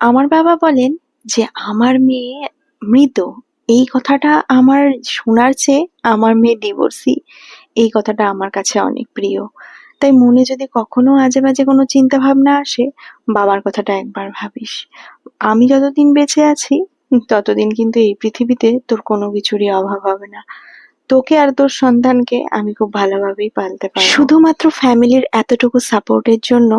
আমার বাবা বলেন যে, আমার মেয়ে মৃত। এই কথাটা আমার শোনার চেয়ে আমার মেয়ে ডিভোর্সি এই কথাটা আমার কাছে অনেক প্রিয়। তাই মনে যদি কখনো আজে বাজে কোনো চিন্তা ভাবনা আসে, বাবার কথাটা একবার ভাবিস। আমি যতদিন বেঁচে আছি, ততদিন কিন্তু এই পৃথিবীতে তোর কোনো কিছুরই অভাব হবে না। তোকে আর তোর সন্তানকে আমি খুব ভালোভাবেই পালতে পারি শুধুমাত্র ফ্যামিলির এতটুকু সাপোর্টের জন্য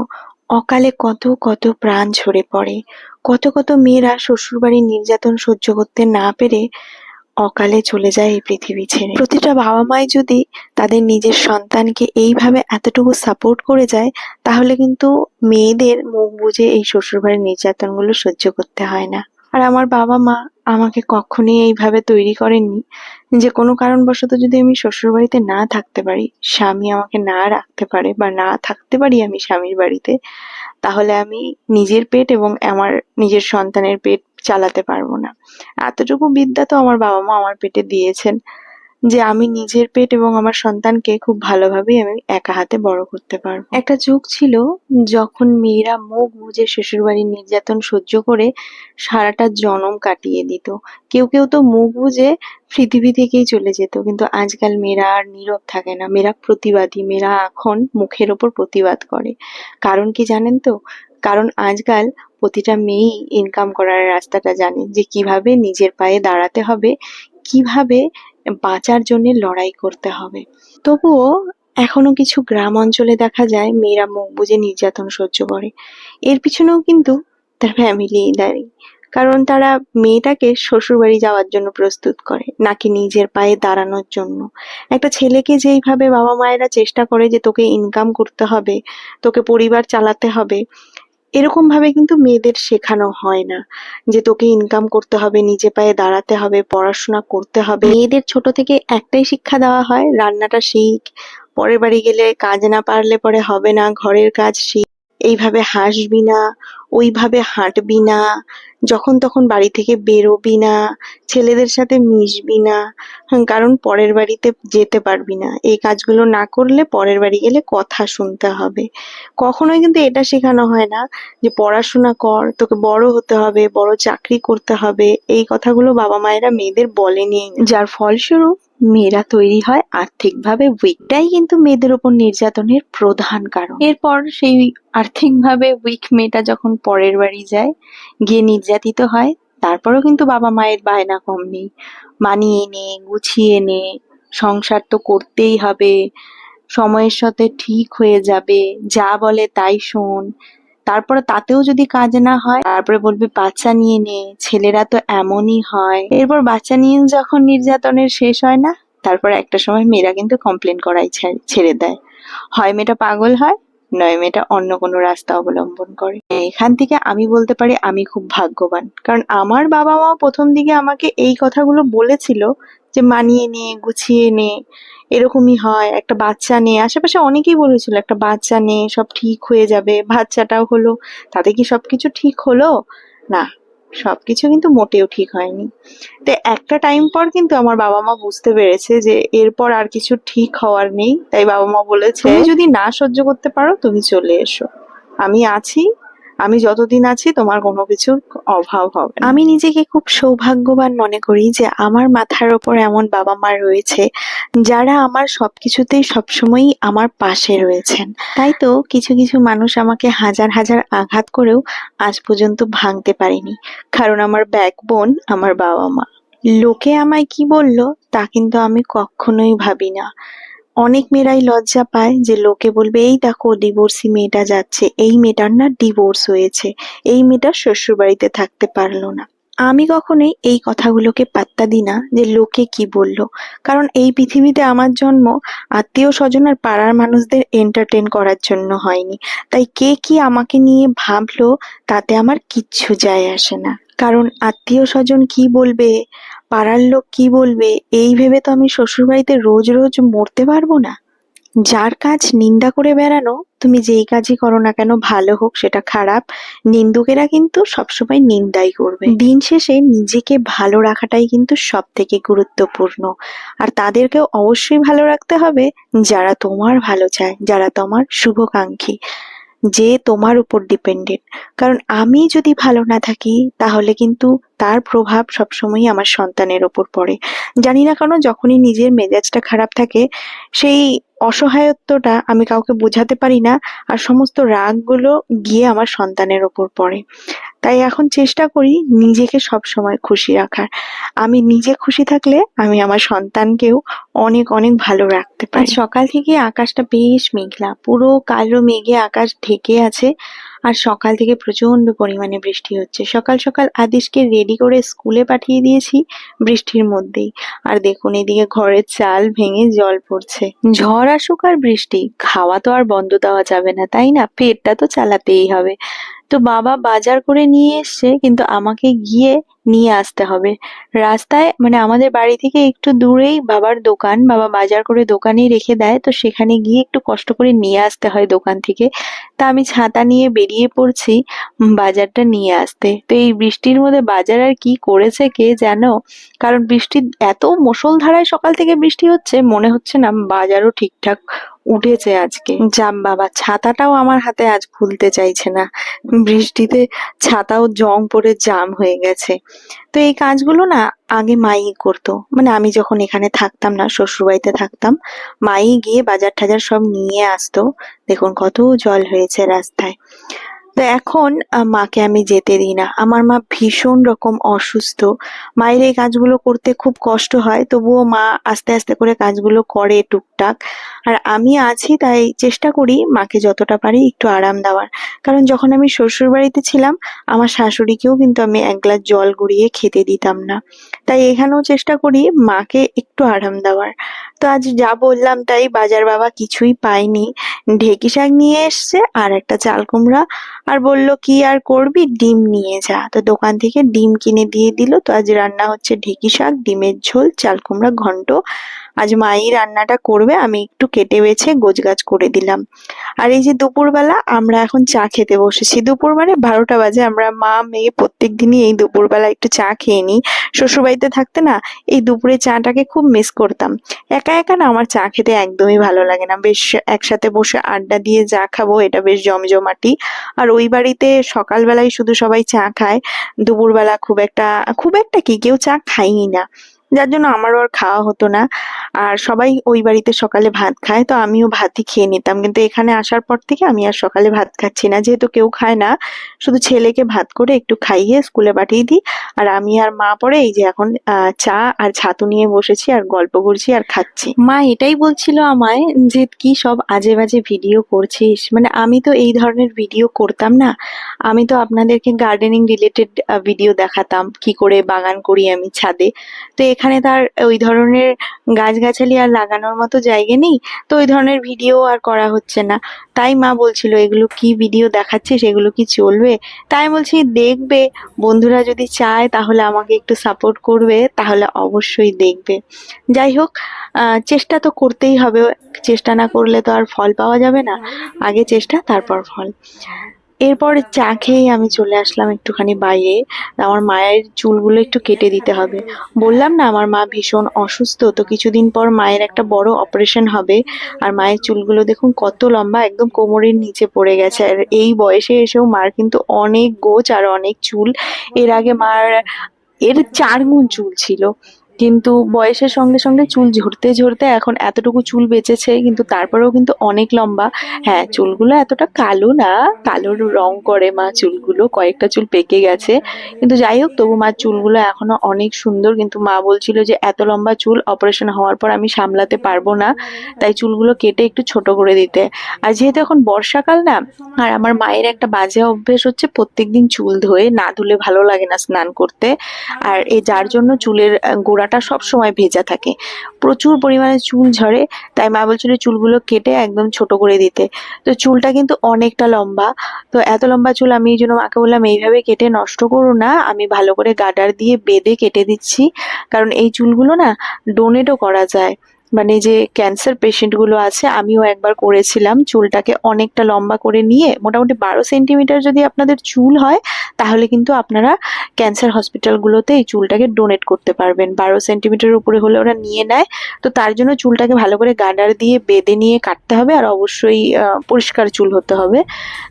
অকালে কত কত প্রাণ ঝরে পড়ে, কত কত মেয়েরা শ্বশুরবাড়ির নির্যাতন সহ্য করতে না পেরে অকালে চলে যায় এই পৃথিবী ছেড়ে। প্রতিটা বাবা মাই যদি তাদের নিজের সন্তানকে এইভাবে এতটুকু সাপোর্ট করে যায়, তাহলে কিন্তু মেয়েদের মুখ বুঝে এই শ্বশুরবাড়ির নির্যাতনগুলো সহ্য করতে হয় না। আর আমার বাবা মা আমাকে কখনোই এইভাবে তৈরি করেননি। যে কোনো কারণবশত যদি আমি শ্বশুর বাড়িতে না থাকতে পারি, স্বামী আমাকে না রাখতে পারে বা না থাকতে পারি আমি স্বামীর বাড়িতে, তাহলে আমি নিজের পেট এবং আমার নিজের সন্তানের পেট চালাতে পারব না। এতটুকু বিদ্যা তো আমার বাবা মা আমার পেটে দিয়েছেন। যে আমি নিজের পেট এবং আমার সন্তানকে খুব ভালোভাবেই আমি একা হাতে বড় করতে পারব। একটা যুগ ছিল যখন মেয়েরা মুখ বুজে শ্বশুরবাড়ির নির্যাতন সহ্য করে সারাটা জনম কাটিয়ে দিত। কেউ কেউ তো মুখ বুজে পৃথিবী থেকেই চলে যেত, কিন্তু আজকাল মেয়েরা আর নীরব থাকে না। মেয়েরা প্রতিবাদী, মেয়েরা এখন মুখের ওপর প্রতিবাদ করে। কারণ কি জানেন তো? কারণ আজকাল প্রতিটা মেয়েই ইনকাম করার রাস্তাটা জানে যে কীভাবে নিজের পায়ে দাঁড়াতে হবে, কীভাবে বাঁচার জন্য লড়াই করতে হবে। তবুও এখনও কিছু গ্রাম অঞ্চলে দেখা যায়, মেয়েরা মুখ বুজে নির্যাতন সহ্য করে। এর পিছনেও কিন্তু তার ফ্যামিলি দায়ী। কারণ তারা মেয়েটাকে শ্বশুরবাড়ি যাওয়ার জন্য প্রস্তুত করে, নাকি নিজের পায়ে দাঁড়ানোর জন্য। একটা ছেলেকে যেইভাবে বাবা মায়েরা চেষ্টা করে যে তোকে ইনকাম করতে হবে, তোকে পরিবার চালাতে হবে এরকম ভাবে কিন্তু মেয়েদের শেখানো হয় না যে তোকে ইনকাম করতে হবে, নিজে পায়ে দাঁড়াতে হবে, পড়াশোনা করতে হবে। মেয়েদের ছোট থেকে একটাই শিক্ষা দেওয়া হয়, রান্নাটা শিখ, পরের বাড়ি গেলে কাজ না পারলে পরে হবে না, ঘরের কাজ শিখ। এইভাবে হাসবি না ওইভাবে হাঁটবি না, যখন তখন বাড়ি থেকে বেরোবি না, ছেলেদের সাথে মিশবি না কারণ পরের বাড়িতে যেতে পারবি না। এই কাজগুলো না করলে পরের বাড়ি গেলে কথা শুনতে হবে। কখনোই কিন্তু এটা শেখানো হয় না যে পড়াশোনা কর, তোকে বড় হতে হবে, বড় চাকরি করতে হবে, এই কথাগুলো বাবা মায়েরা মেয়েদের বলেনি। যার ফলস্বরূপ মেয়েরা তৈরি হয় আর্থিকভাবে। উইকটাই কিন্তু মেয়েদের ওপর নির্যাতনের প্রধান কারণ। এরপর সেই আর্থিকভাবে উইক মেয়েটা যখন পরের বাড়ি যায়, গিয়ে নির্যাতিত হয়, তারপরেও কিন্তু বাবা মায়ের বায়না কম নেই। মানিয়ে নে, গুছিয়ে নে, সংসার তো করতেই হবে, সময়ের সাথে ঠিক হয়ে যাবে, যা বলে তাই শোন। তারপরে তাতেও যদি কাজ না হয়, তারপরে বলবে, বাচ্চা নিয়ে নে, ছেলেরা তো এমনই হয়। এরপর বাচ্চা নিয়ে যখন নির্যাতনের শেষ হয় না, তারপর একটা সময় মেয়েরা কিন্তু কমপ্লেন করাই ছেড়ে দেয়। হয় মেয়েটা পাগল হয়, নয় মেয়েটা অন্য কোনো রাস্তা অবলম্বন করে। এখান থেকে আমি বলতে পারি, আমি খুব ভাগ্যবান। কারণ আমার বাবা মা প্রথম দিকে আমাকে এই কথাগুলো বলেছিল যে মানিয়ে নে গুছিয়ে নে এরকমই হয়। একটা বাচ্চা নে। আশেপাশে অনেকেই বলেছিল একটা বাচ্চা নে সব ঠিক হয়ে যাবে। বাচ্চাটাও হলো তাতে কি সবকিছু ঠিক হলো? না সবকিছু কিন্তু মোটেও ঠিক হয়নি। তো একটা টাইম পর কিন্তু আমার বাবা মা বুঝতে পেরেছে যে এরপর আর কিছু ঠিক হওয়ার নেই। তাই বাবা মা বলেছে "তুমি যদি না সহ্য করতে পারো তুমি চলে এসো। আমি আছি আমি যতদিন আছি, তোমার কোনো কিছুর অভাব হবে আমি নিজেকে খুব সৌভাগ্যবান মনে করি যে, আমার মাথার ওপর এমন বাবা মা রয়েছে, যারা আমার সবকিছুতেই সবসময়ই আমার পাশে রয়েছেন। তাই তো কিছু কিছু মানুষ আমাকে হাজার হাজার আঘাত করেও আজ পর্যন্ত ভাঙতে পারেনি। কারণ আমার ব্যাকবোন আমার বাবা মা। লোকে আমায় কি বলল, তা কিন্তু আমি কখনোই ভাবি না। অনেক মেয়েরাই লজ্জা পায় যে লোকে বলবে, এই দেখো ডিভোর্সি মেয়েটা যাচ্ছে, এই মেয়েটার না ডিভোর্স হয়েছে, এই মেয়েটা শ্বশুর বাড়িতে থাকতে পারল না। আমি কখনোই এই কথাগুলোকে পাত্তা দিই না যে লোকে কি বলল। কারণ এই পৃথিবীতে আমার জন্ম আত্মীয় স্বজন আর পাড়ার মানুষদের এন্টারটেন করার জন্য হয়নি। তাই কে কি আমাকে নিয়ে ভাবলো তাতে আমার কিচ্ছু যায় আসে না। কারণ আত্মীয় স্বজন কি বলবে? পাড়ার লোক কি বলবে? এই ভেবে তো আমি শ্বশুরবাড়িতে রোজ রোজ মরতে পারব না। যার কাজ নিন্দা করে বেড়ানো, তুমি যেই কাজই করো না কেন, ভালো হোক সেটা খারাপ। নিন্দুকেরা কিন্তু সবসময় নিন্দাই করবে। দিন শেষে নিজেকে ভালো রাখাটাই কিন্তু সব থেকে গুরুত্বপূর্ণ। আর তাদেরকেও অবশ্যই ভালো রাখতে হবে, যারা তোমার ভালো চায়, যারা তোমার শুভকাঙ্ক্ষী, যে তোমার উপর ডিপেন্ডেন্ট কারণ আমি যদি ভালো না থাকি, তাহলে কিন্তু তার প্রভাব সবসময়ই আমার সন্তানের ওপর পড়ে। জানি না কেন যখনই নিজের মেজাজটা খারাপ থাকে, সেই অসহায়ত্বটা আমি কাউকে বোঝাতে পারি না আর সমস্ত রাগগুলো গিয়ে আমার সন্তানের ওপর পড়ে। তাই এখন চেষ্টা করি নিজেকে সব সময় খুশি রাখার। আমি নিজে খুশি থাকলে আমি আমার সন্তানকেও অনেক অনেক ভালো রাখতে পারি। সকাল থেকে আকাশটা বেশ মেঘলা। পুরো কালো মেঘে আকাশ ঢেকে আছে। আর সকাল থেকে প্রচণ্ড পরিমাণে বৃষ্টি হচ্ছে। সকাল সকাল আদিশকে রেডি করে স্কুলে পাঠিয়ে দিয়েছি বৃষ্টির মধ্যেই। আর দেখুন, এদিকে ঘরের চাল ভেঙে জল পড়ছে। ঝড় আসুক আর বৃষ্টি, খাওয়া তো আর বন্ধ দেওয়া যাবে না, তাই না? পেটটা তো চালাতেই হবে। তো বাবা বাজার করে নিয়ে এসছে, কিন্তু আমাকে গিয়ে নিয়ে আসতে হবে। রাস্তায় মানে আমাদের বাড়ি থেকে একটু দূরেই বাবার দোকান, বাবা বাজার করে দোকানেই রেখে দেয়। তো সেখানে গিয়ে একটু কষ্ট করে নিয়ে আসতে হয় দোকান থেকে। তা আমি ছাতা নিয়ে বেরিয়ে পড়ছি বাজারটা নিয়ে আসতে। তো এই বৃষ্টির মধ্যে বাজার আর কি করেছে কে জানো? কারণ বৃষ্টি এত মুষলধারায় সকাল থেকে বৃষ্টি হচ্ছে, মনে হচ্ছে না বাজারও ঠিকঠাক উঠেছে আজকে। যাম বাবা, ছাতাটাও আমার হাতে আজ খুলতে চাইছে না। বৃষ্টিতে ছাতাও জং পড়ে জাম হয়ে গেছে। তো এই কাজগুলো না আগে মাই করতো। মানে আমি যখন এখানে থাকতাম না, শ্বশুরবাড়িতে থাকতাম, মাই গিয়ে বাজার টাজার সব নিয়ে আসতো। দেখুন কত জল হয়েছে রাস্তায়। তো এখন মাকে আমি যেতে দিই না। আমার মা ভীষণ রকম অসুস্থ। মায়ের এই কাজগুলো করতে খুব কষ্ট হয়, তবুও মা আস্তে আস্তে করে কাজগুলো করে টুকটাক। আর আমি আছি, তাই চেষ্টা করি মাকে যতটা পারি একটু আরাম দেওয়ার। কারণ যখন আমি শ্বশুর বাড়িতে ছিলাম, আমার শাশুড়িকেও কিন্তু আমি এক গ্লাস জল গড়িয়ে খেতে দিতাম না। তাই এখানেও চেষ্টা করি মাকে একটু আরাম দেওয়ার। তো আজ যা বললাম, তাই বাজার বাবা কিছুই পাইনি ঢেকি শাক নিয়ে এসছে আর একটা চাল কুমড়া। আর বলল, কি আর করবি? ডিম নিয়ে যা। তো দোকান থেকে ডিম কিনে দিয়ে দিল। তো আজ রান্না হচ্ছে ঢেকি শাক, ডিমের ঝোল, চাল কুমড়া, ঘন্ট। আজ মাই রান্নাটা করবে, আমি একটু কেটে বেছে গোছগাছ করে দিলাম। আর এই যে দুপুরবেলা আমরা এখন চা খেতে বসেছি। দুপুর মানে বারোটা বাজে, আমরা মা, মেয়ে প্রত্যেক দিনই এই দুপুরবেলা একটু চা খেয়ে নিই। শ্বশুরবাড়িতে থাকতে না, এই দুপুরে চাটাকে খুব মিস করতাম। একা একা না, আমার চা খেতে একদমই ভালো লাগে না। বেশ একসাথে বসে আড্ডা দিয়ে চা খাব, এটা বেশ জমজমাটি। আর ওই বাড়িতে সকালবেলায় শুধু সবাই চা খায়। দুপুরবেলা খুব একটা খুব একটা কি, কেউ চা খায়ই না। যার জন্য আমারও আর খাওয়া হতো না। আর সবাই ওই বাড়িতে সকালে ভাত খায়, তো আমিও ভাতই খেয়ে নিতাম। কিন্তু এখানে আসার পর থেকে আমি আর সকালে ভাত খাচ্ছি না। যেহেতু কেউ খায় না, শুধু ছেলেকে ভাত করে একটু খাইয়ে স্কুলে পাঠিয়ে দিই। আর আমি আর মা পরে এই যে এখন চা আর ছাতু নিয়ে বসেছি আর গল্প করছি আর খাচ্ছি। মা এটাই বলছিল আমায় যে, কি সব আজে বাজে ভিডিও করছিস? মানে আমি তো এই ধরনের ভিডিও করতাম না। আমি তো আপনাদেরকে গার্ডেনিং রিলেটেড ভিডিও দেখাতাম, কি করে বাগান করি আমি ছাদে। তো এখানে তার ওই ধরনের গাছগাছালি আর লাগানোর মতো জায়গা নেই তো ওই ধরনের ভিডিও আর করা হচ্ছে না। তাই মা বলছিল এগুলো কি ভিডিও দেখাচ্ছিস এগুলো কি চলবে? তাই বলছি দেখবে। বন্ধুরা যদি চায় তাহলে আমাকে একটু সাপোর্ট করবে তাহলে অবশ্যই দেখবে। যাই হোক চেষ্টা তো করতেই হবে। চেষ্টা না করলে তো আর ফল পাওয়া যাবে না। আগে চেষ্টা তারপর ফল। এরপর চা খেয়েই আমি চলে আসলাম একটুখানি বাইরে। আমার মায়ের চুলগুলো একটু কেটে দিতে হবে। বললাম না, আমার মা ভীষণ অসুস্থ, তো কিছুদিন পর মায়ের একটা বড় অপারেশন হবে। আর মায়ের চুলগুলো দেখুন কত লম্বা, একদম কোমরের নিচে পড়ে গেছে। আর এই বয়সে এসেও মার কিন্তু অনেক গোছ আর অনেক চুল। এর আগে মার, এর চার গুণ চুল ছিল। কিন্তু বয়সের সঙ্গে সঙ্গে চুল ঝরতে ঝরতে এখন এতটুকু চুল বেঁচেছে কিন্তু তারপরেও কিন্তু অনেক লম্বা। হ্যাঁ চুলগুলো এতটা কালো না কালোর রং করে মা চুলগুলো কয়েকটা চুল পেকে গেছে। কিন্তু যাই হোক তবু মার চুলগুলো এখনও অনেক সুন্দর। কিন্তু মা বলছিল যে এত লম্বা চুল অপারেশন হওয়ার পর আমি সামলাতে পারব না। তাই চুলগুলো কেটে একটু ছোট করে দিতে। আর যেহেতু এখন বর্ষাকাল না আর আমার মায়ের একটা বাজে অভ্যেস হচ্ছে প্রত্যেকদিন চুল ধোয়ে না ধুলে ভালো লাগে না স্নান করতে। আর এই যার জন্য চুলের আহ, গোড়াটা সব সময় ভেজা থাকে। প্রচুর পরিমাণে চুল ঝরে, তাই মা বলছিল চুলগুলো কেটে একদম ছোট করে দিতে। তো চুলটা কিন্তু অনেকটা লম্বা। তো এত লম্বা চুল আমি এই জন্য মাকে বললাম, এইভাবে কেটে নষ্ট করো না, আমি ভালো করে গাডার দিয়ে বেঁধে কেটে দিচ্ছি। কারণ এই চুলগুলো না, ডোনেটও করা যায়। মানে যে ক্যান্সার পেশেন্টগুলো আছে, আমিও একবার করেছিলাম। চুলটাকে অনেকটা লম্বা করে নিয়ে, মোটামুটি বারো সেন্টিমিটার যদি আপনাদের চুল হয়, তাহলে কিন্তু আপনারা ক্যান্সার হসপিটালগুলোতে এই চুলটাকে ডোনেট করতে পারবেন। বারো সেন্টিমিটারের উপরে হলে ওরা নিয়ে নেয়। তো তার জন্য চুলটাকে ভালো করে গার্ডার দিয়ে বেঁধে নিয়ে কাটতে হবে আর অবশ্যই পরিষ্কার চুল হতে হবে।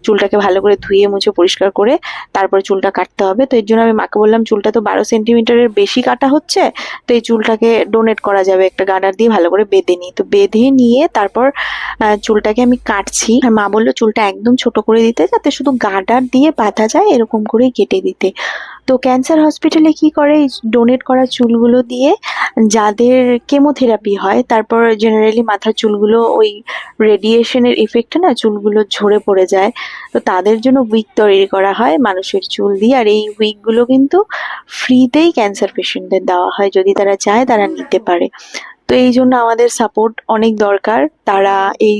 চুলটাকে ভালো করে ধুয়ে মুছে পরিষ্কার করে তারপরে চুলটা কাটতে হবে। তো এর জন্য আমি মাকে বললাম, চুলটা তো বারো সেন্টিমিটারের বেশি কাটা হচ্ছে, তো এই চুলটাকে ডোনেট করা যাবে। একটা গার্ডার দিয়ে ভালো করে বেঁধে নিই। তো বেঁধে নিয়ে তারপর চুলটাকে আমি কাটছি। আর মা বলল, চুলটা একদম ছোট করে দিতে যাতে শুধু গার্ডার দিয়ে বাঁধা যায়, এরকম করেই কেটে দিতে। তো ক্যান্সার হসপিটালে কি করে? ডোনেট করা চুলগুলো দিয়ে যাদের কেমোথেরাপি হয়, তারপর জেনারেলি মাথার চুলগুলো ওই রেডিয়েশনের ইফেক্টে না চুলগুলো ঝরে পড়ে যায়। তো তাদের জন্য উইক তৈরি করা হয় মানুষের চুল দিয়ে। আর এই উইকগুলো কিন্তু ফ্রিতেই ক্যান্সার পেশেন্টদের দেওয়া হয়। যদি তারা চায়, তারা নিতে পারে। তো এই জন্য আমাদের সাপোর্ট অনেক দরকার। তারা এই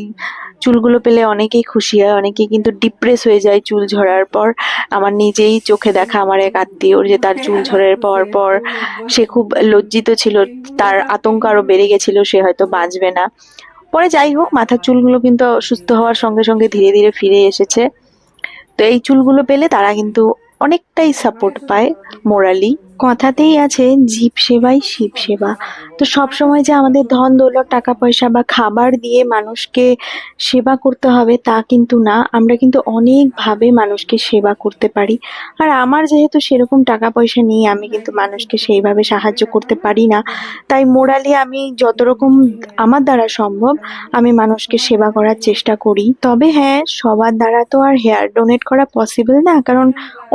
চুলগুলো পেলে অনেকেই খুশি হয়, অনেকেই কিন্তু ডিপ্রেস হয়ে যায় চুল ঝরার পর। আমার নিজেই চোখে দেখা আমার এক আত্মীয়র যে তার চুল ঝরার পর পর সে খুব লজ্জিত ছিল, তার আতঙ্ক আরও বেড়ে গেছিল, সে হয়তো বাঁচবে না। পরে যাই হোক, মাথার চুলগুলো কিন্তু সুস্থ হওয়ার সঙ্গে সঙ্গে ধীরে ধীরে ফিরে এসেছে। তো এই চুলগুলো পেলে তারা কিন্তু অনেকটাই সাপোর্ট পায় মোরালি কথাতেই আছে, জীব সেবাই শিব সেবা। তো সব সময় যে আমাদের ধন, দৌলত টাকা পয়সা বা খাবার দিয়ে মানুষকে সেবা করতে হবে তা কিন্তু না। আমরা কিন্তু অনেকভাবে মানুষকে সেবা করতে পারি। আর আমার যেহেতু সেরকম টাকা পয়সা নেই, আমি কিন্তু মানুষকে সেইভাবে সাহায্য করতে পারি না। তাই মোরালি আমি যত রকম আমার দ্বারা সম্ভব আমি মানুষকে সেবা করার চেষ্টা করি। তবে হ্যাঁ সবার দ্বারা তো আর হেয়ার ডোনেট করা পসিবল না, কারণ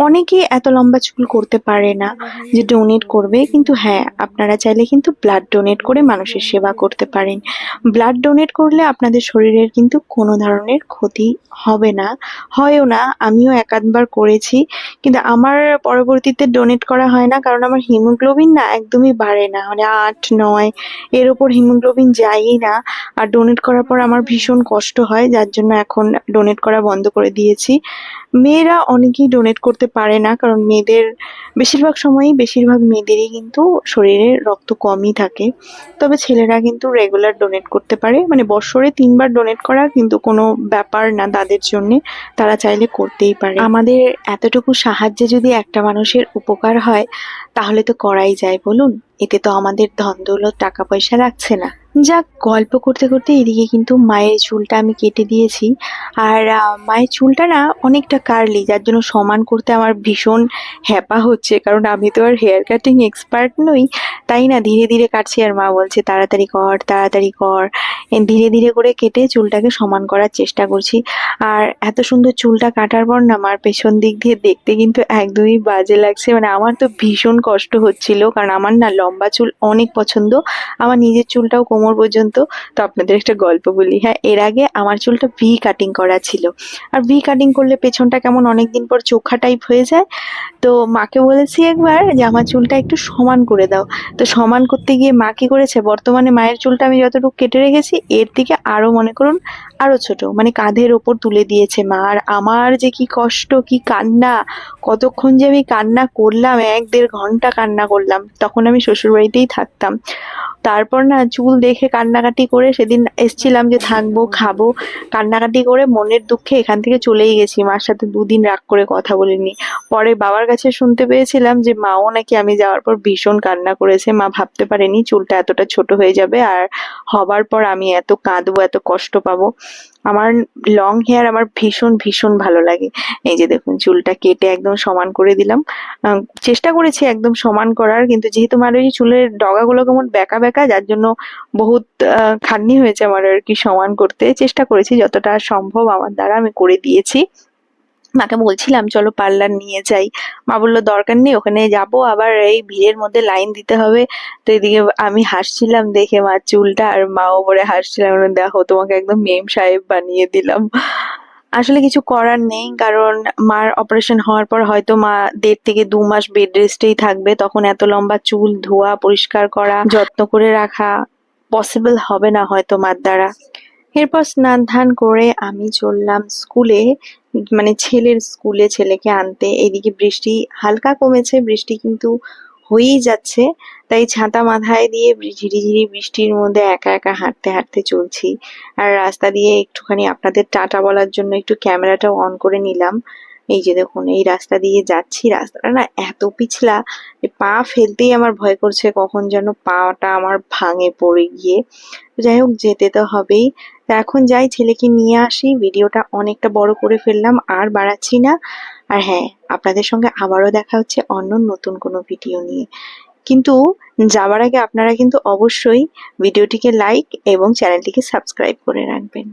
অনেকেই এত লম্বা চুল করতে পারে না। যে ডোনেট করবে, কিন্তু হ্যাঁ আপনারা চাইলে কিন্তু ব্লাড ডোনেট করে মানুষের সেবা করতে পারেন। ব্লাড ডোনেট করলে আপনাদের শরীরের কিন্তু কোনো ধরনের ক্ষতি হবে না। হয়ও না, আমিও একাধবার করেছি, কিন্তু আমার পরবর্তীতে ডোনেট করা হয় না, কারণ আমার হিমোগ্লোবিন না একদমই বাড়ে না। মানে আট, নয়, এর ওপর হিমোগ্লোবিন যায়ই না। আর ডোনেট করার পর আমার ভীষণ কষ্ট হয়, যার জন্য এখন ডোনেট করা বন্ধ করে দিয়েছি। মেয়েরা অনেকেই ডোনেট করতে পারে না, কারণ মেয়েদের বেশিরভাগ সময়ই বেশিরভাগ মেয়েদেরই কিন্তু শরীরে রক্ত কমই থাকে। তবে ছেলেরা কিন্তু রেগুলার ডোনেট করতে পারে। মানে বছরে তিনবার ডোনেট করা কিন্তু কোনো ব্যাপার না তাদের জন্যে। তারা চাইলে করতেই পারে। আমাদের এতটুকু সাহায্যে যদি একটা মানুষের উপকার হয়, তাহলে তো করাই যায়। বলুন, এতে তো আমাদের ধন দৌলত টাকা পয়সা লাগছে না। যাক, গল্প করতে করতে এদিকে কিন্তু মায়ের চুলটা আমি কেটে দিয়েছি। আর মায়ের চুলটা না অনেকটা কার্লি যার জন্য সমান করতে আমার ভীষণ হ্যাপা হচ্ছে। কারণ আমি তো আর হেয়ার কাটিং এক্সপার্ট নই, তাই না? ধীরে ধীরে কাটছি আর মা বলছে, তাড়াতাড়ি কর তাড়াতাড়ি কর। ধীরে ধীরে করে কেটে চুলটাকে সমান করার চেষ্টা করছি। আর এত সুন্দর চুলটা কাটার পর না আমার পেছন দিক দিয়ে দেখতে কিন্তু একদমই বাজে লাগছে। মানে আমার তো ভীষণ কষ্ট হচ্ছিল, কারণ আমার না লম্বা চুল অনেক পছন্দ। আমার নিজের চুলটাও কোমর পর্যন্ত, তো আপনাদের একটা গল্প বলি। হ্যাঁ এর আগে আমার চুলটা ভি কাটিং করা ছিল। আর ভি কাটিং করলে পেছনটা কেমন অনেকদিন পর চোখা টাইপ হয়ে যায়। তো মাকে বলেছি একবার যে, আমার চুলটা একটু সমান করে দাও। তো সমান করতে গিয়ে মা কি করেছে, বর্তমানে মায়ের চুলটা আমি যতটুকু কেটে রেখেছি, এর থেকে আরও মনে করুন আরও ছোট মানে কাঁধের ওপর তুলে দিয়েছে মা। আর আমার যে কি কষ্ট, কি কান্না, কতক্ষণ যে আমি কান্না করলাম, এক দেড় ঘণ্টা কান্না করলাম, তখন আমি শ্বশুরবাড়িতেই থাকতাম। তারপর না চুল দেখে কান্নাকাটি করে সেদিন এসছিলাম যে থাকব, খাব, কান্নাকাটি করে মনের দুঃখে এখান থেকে চলেই গেছি। মার সাথে দুদিন রাগ করে কথা বলিনি। পরে বাবার কাছে শুনতে পেয়েছিলাম যে মাও নাকি আমি যাওয়ার পর ভীষণ কান্না করেছে। মা ভাবতে পারেনি চুলটা এতটা ছোট হয়ে যাবে আর হবার পর আমি এত কাঁদবো, এত কষ্ট পাবো। আমার লং হেয়ার আমার ভীষণ ভীষণ ভালো লাগে। এই যে দেখুন, চুলটা কেটে একদম সমান করে দিলাম। চেষ্টা করেছি একদম সমান করার, কিন্তু যেহেতু আমার ওই চুলের ডগাগুলো কেমন বেঁকা বেঁকা, যার জন্য বহুত খাটনি হয়েছে আমার আর কি সমান করতে। চেষ্টা করেছি, যতটা সম্ভব আমার দ্বারা আমি করে দিয়েছি। মাকে বলছিলাম, চলো পার্লার নিয়ে যাই। মা বলল, দরকার নেই, ওখানে যাব। আবার এই ভিড়ের মধ্যে লাইন দিতে হবে। তো এদিকে আমি হাসছিলাম দেখে মার চুলটা আর মা ওপরে হাসছিলাম। দেখো, তোমাকে একদম মেম সাহেব বানিয়ে দিলাম। আসলে কিছু করার নেই, কারণ মার অপারেশন হওয়ার পর হয়তো মা দেড় থেকে দু মাস বেড রেস্টেই থাকবে। তখন এত লম্বা চুল ধোয়া, পরিষ্কার করা, যত্ন করে রাখা পসিবল হবে না হয়তো মার দ্বারা। এরপর স্নান ধান করে আমি চললাম স্কুলে মানে ছেলের স্কুলে ছেলেকে আনতে। এদিকে বৃষ্টি হালকা কমেছে, বৃষ্টি কিন্তু হয়েই যাচ্ছে। তাই ছাতা মাথায় দিয়ে ঝিরিঝিরি বৃষ্টির মধ্যে একা একা হাঁটতে হাঁটতে চলছি। আর রাস্তা দিয়ে একটুখানি আপনাদের টাটা বলার জন্য একটু ক্যামেরাটাও অন করে নিলাম। এই যে দেখুন, এই রাস্তা দিয়ে যাচ্ছি, রাস্তাটা না এত পিছলা পা ফেলতেই আমার ভয় করছে কখন যেন পাটা আমার ভাঙে পড়ে গিয়ে। যাই হোক, যেতে তো হবেই। এখন যাই, ছেলেকে নিয়ে আসি, ভিডিওটা অনেকটা বড় করে ফেললাম, আর বাড়াচ্ছি না। আর হ্যাঁ আপনাদের সঙ্গে আবারও দেখা হচ্ছে অন্য নতুন কোনো ভিডিও নিয়ে। কিন্তু যাওয়ার আগে আপনারা কিন্তু অবশ্যই ভিডিওটিকে লাইক এবং চ্যানেলটিকে সাবস্ক্রাইব করে রাখবেন।